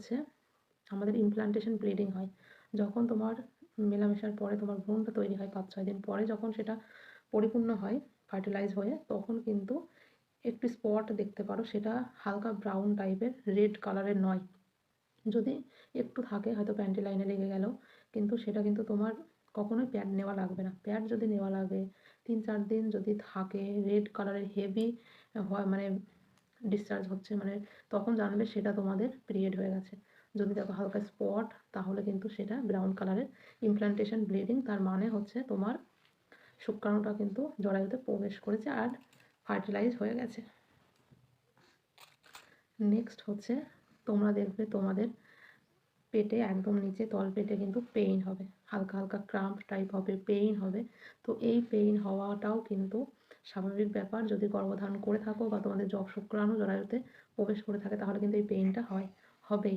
হচ্ছে আমাদের implantation bleeding হয়। যখন তোমার মেলামেশার পরে তোমার ভ্রূণটা তৈরি হয় পাঁচ ছয় দিন পরে যখন সেটা পরিপূর্ণ হয় ফার্টিলাইজ হয়ে, তখন কিন্তু একটি স্পট দেখতে পারো, সেটা হালকা ব্রাউন টাইপের রেড কালারের নয়। যদি একটু থাকে, হয়তো প্যান্টি লাইনে লেগে গেল কিন্তু সেটা কিন্তু তোমার কখনোই প্যাড নেওয়া লাগবে না। প্যাড যদি নেওয়া লাগে, তিন চার দিন যদি থাকে রেড কালারের হেভি হয় মানে ডিসচার্জ হচ্ছে মানে তখন জানবে সেটা তোমাদের পিরিয়ড হয়ে গেছে। যদি দেখো হালকা স্পট তাহলে কিন্তু সেটা ব্রাউন কালারের ইমপ্লান্টেশন ব্লিডিং তার মানে হচ্ছে তোমার শুক্রাণুটা কিন্তু জরায়ুতে প্রবেশ করেছে আর ফার্টিলাইজ হয়ে গেছে। নেক্সট হচ্ছে তোমরা দেখবে তোমাদের পেটে একদম নিচে তল পেটে কিন্তু পেইন হবে। হালকা হালকা ক্রাম্প টাইপ হবে পেইন হবে। তো এই পেইন হওয়াটাও কিন্তু স্বাভাবিক ব্যাপার। যদি গর্ভধারণ করে থাকো বা তোমাদের যব শুক্রাণু জরায়ুতে প্রবেশ করে থাকে, তাহলে কিন্তু এই পেইনটা হয়, হবেই।